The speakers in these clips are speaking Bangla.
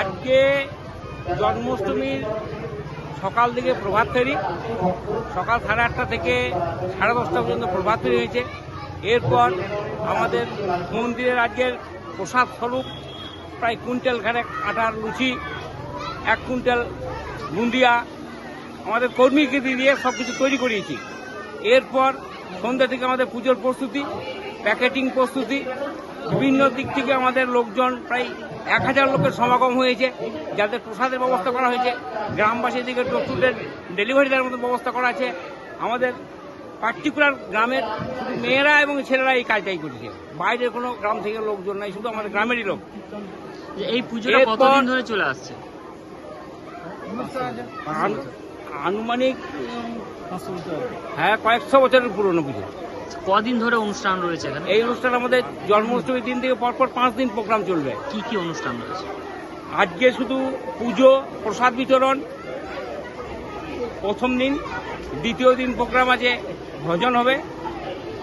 আজকে জন্মাষ্টমীর সকাল থেকে প্রভাত ফেরি। সকাল সাড়ে আটটা থেকে সাড়ে দশটা পর্যন্ত প্রভাত ফেরি হয়েছে। এরপর আমাদের মন্দিরের আজকের প্রসাদ স্বরূপ প্রায় কুইন্টাল খানেক আটার লুচি, এক কুইন্টাল বুন্দিয়া আমাদের কর্মীকে দিয়ে সব কিছু তৈরি করিয়েছি। এরপর সন্ধ্যা থেকে আমাদের পুজোর প্রস্তুতি, প্যাকেটিং প্রস্তুতি, বিভিন্ন দিক থেকে আমাদের লোকজন প্রায় এক হাজার লোকের সমাগম হয়েছে যাদের প্রসাদের ব্যবস্থা করা হয়েছে। গ্রামবাসীর দিকে টুকটুকের ডেলিভারি দেওয়ার মতো ব্যবস্থা করা আছে। আমাদের পার্টিকুলার গ্রামের শুধু মেয়েরা এবং ছেলেরা এই কাজটাই করেছে। বাইরের কোনো গ্রাম থেকে লোকজন নাই শুধু আমাদের গ্রামেরই লোক। এই পুজোটা কতদিন ধরে চলে আসছে? আনু- আনুমানিক হ্যাঁ কয়েকশো বছরের পুরনো পুজো। কদিন ধরে অনুষ্ঠান রয়েছে এখানে? এই অনুষ্ঠান আমাদের জন্মাষ্টমীর দিন থেকে পরপর পাঁচ দিন প্রোগ্রাম চলবে। কি কি অনুষ্ঠান রয়েছে? আজকে শুধু পুজো প্রসাদ বিতরণ প্রথম দিন দ্বিতীয় দিন প্রোগ্রাম আছে ভজন হবে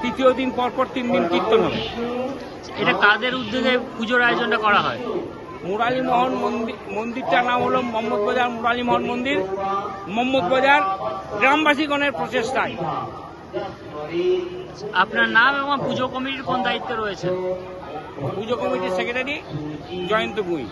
তৃতীয় দিন পরপর তিন দিন কীর্তন হবে। এটা কাদের উদ্যোগে পুজোর আয়োজনটা করা হয়? মুরালী মোহন মন্দির মন্দিরটার নাম হলো মোহাম্মদ বাজার মুরালী মোহন মন্দির। মোহাম্মদ বাজার গ্রামবাসীগণের প্রচেষ্টায়। আপনার নাম এবং পুজো কমিটির কোন দায়িত্বে রয়েছে পুজো কমিটির সেক্রেটারি জয়ন্ত ভুঁই।